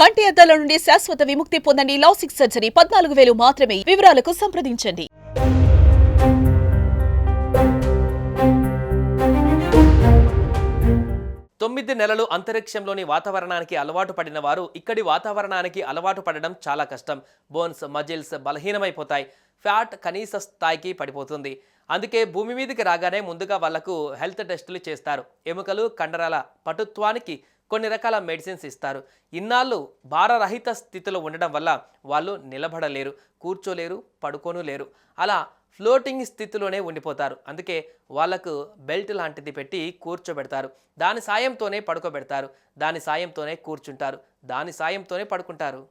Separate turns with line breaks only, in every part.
కంటి అద్దాల నుండి శాశ్వత విముక్తి పొందండి లాసిక్ సర్జరీ. పద్నాలుగు వేలు మాత్రమే వివరాలకు సంప్రదించండి.
తొమ్మిది నెలలు అంతరిక్షంలోని వాతావరణానికి అలవాటు పడిన వారు ఇక్కడి వాతావరణానికి అలవాటు పడడం చాలా కష్టం. Bones muscles బలహీనమైపోతాయి. ఫ్యాట్ కనీస స్థాయికి పడిపోతుంది. అందుకే భూమి మీదకి రాగానే ముందుగా వాళ్ళకు హెల్త్ టెస్టులు చేస్తారు. ఎముకలు కండరాల పటుత్వానికి కొన్ని రకాల మెడిసిన్స్ ఇస్తారు. ఇన్నాళ్ళు భారరహిత స్థితిలో ఉండడం వల్ల వాళ్ళు నిలబడలేరు కూర్చోలేరు పడుకోను లేరు అలా ఫ్లోటింగ్ స్థితిలోనే ఉండిపోతారు. అందుకే వాళ్ళకు బెల్ట్ లాంటిది పెట్టి కూర్చోబెడతారు. దాని సాయంతోనే పడుకోబెడతారు. దాని సాయంతోనే కూర్చుంటారు. దాని సాయంతోనే పడుకుంటారు.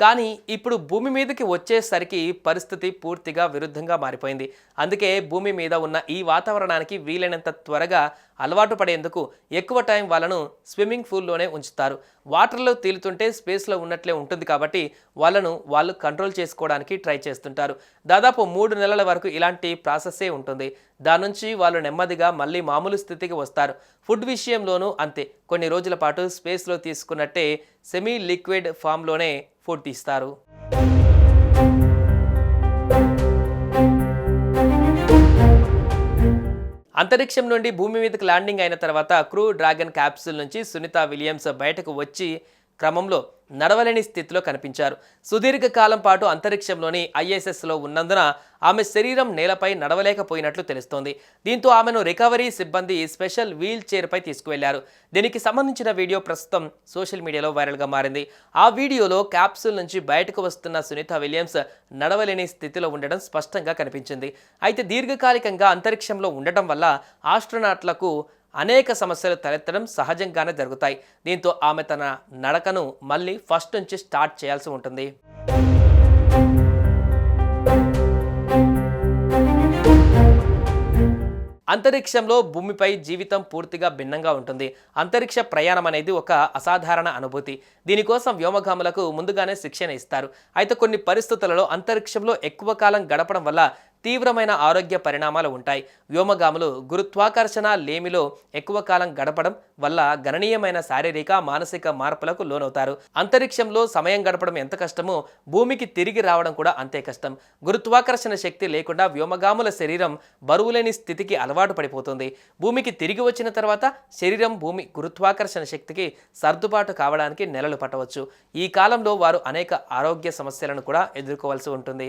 కానీ ఇప్పుడు భూమి మీదకి వచ్చేసరికి పరిస్థితి పూర్తిగా విరుద్ధంగా మారిపోయింది. అందుకే భూమి మీద ఉన్న ఈ వాతావరణానికి వీలైనంత త్వరగా అలవాటు పడేందుకు ఎక్కువ టైం వాళ్ళను స్విమ్మింగ్ పూల్లోనే ఉంచుతారు. వాటర్లో తేలుతుంటే స్పేస్లో ఉన్నట్లే ఉంటుంది కాబట్టి వాళ్ళను వాళ్ళు కంట్రోల్ చేసుకోవడానికి ట్రై చేస్తుంటారు. దాదాపు మూడు నెలల వరకు ఇలాంటి ప్రాసెస్సే ఉంటుంది. దాని నుంచి వాళ్ళు నెమ్మదిగా మళ్ళీ మామూలు స్థితికి వస్తారు. ఫుడ్ విషయంలోనూ అంతే. కొన్ని రోజుల పాటు స్పేస్లో తీసుకున్నట్టే సెమీ లిక్విడ్ ఫామ్లోనే ఫుడ్ తీస్తారు అంతరిక్షం నుండి భూమి మీదకి ల్యాండింగ్ అయిన తర్వాత క్రూ డ్రాగన్ క్యాప్సూల్ నుంచి సునీత విలియమ్స్ బయటకు వచ్చి క్రమంలో నడవలేని స్థితిలో కనిపించారు. సుదీర్ఘకాలం పాటు అంతరిక్షంలోని ఐఎస్ఎస్లో ఉన్నందున ఆమె శరీరం నేలపై నడవలేకపోయినట్లు తెలుస్తోంది. దీంతో ఆమెను రికవరీ సిబ్బంది స్పెషల్ వీల్ చైర్పై తీసుకువెళ్ళారు. దీనికి సంబంధించిన వీడియో ప్రస్తుతం సోషల్ మీడియాలో వైరల్గా మారింది. ఆ వీడియోలో క్యాప్సూల్ నుంచి బయటకు వస్తున్న సునీత విలియమ్స్ నడవలేని స్థితిలో ఉండడం స్పష్టంగా కనిపించింది. అయితే దీర్ఘకాలికంగా అంతరిక్షంలో ఉండటం వల్ల ఆస్ట్రోనాట్లకు అనేక సమస్యలు తలెత్తడం సహజంగానే జరుగుతాయి. దీంతో ఆమె తన నడకను మళ్ళీ ఫస్ట్ నుంచి స్టార్ట్ చేయాల్సి ఉంటుంది. అంతరిక్షంలో భూమిపై జీవితం పూర్తిగా భిన్నంగా ఉంటుంది. అంతరిక్ష ప్రయాణం అనేది ఒక అసాధారణ అనుభూతి. దీనికోసం వ్యోమగాములకు ముందుగానే శిక్షణ ఇస్తారు. అయితే కొన్ని పరిస్థితులలో అంతరిక్షంలో ఎక్కువ కాలం గడపడం వల్ల తీవ్రమైన ఆరోగ్య పరిణామాలు ఉంటాయి. వ్యోమగాములు గురుత్వాకర్షణ లేమిలో ఎక్కువ కాలం గడపడం వల్ల గణనీయమైన శారీరక మానసిక మార్పులకు లోనవుతారు. అంతరిక్షంలో సమయం గడపడం ఎంత కష్టమో భూమికి తిరిగి రావడం కూడా అంతే కష్టం. గురుత్వాకర్షణ శక్తి లేకుండా వ్యోమగాముల శరీరం బరువులేని స్థితికి అలవాటు పడిపోతుంది. భూమికి తిరిగి వచ్చిన తర్వాత శరీరం భూమి గురుత్వాకర్షణ శక్తికి సర్దుబాటు కావడానికి నెలలు పట్టవచ్చు. ఈ కాలంలో వారు అనేక ఆరోగ్య సమస్యలను కూడా ఎదుర్కోవాల్సి ఉంటుంది.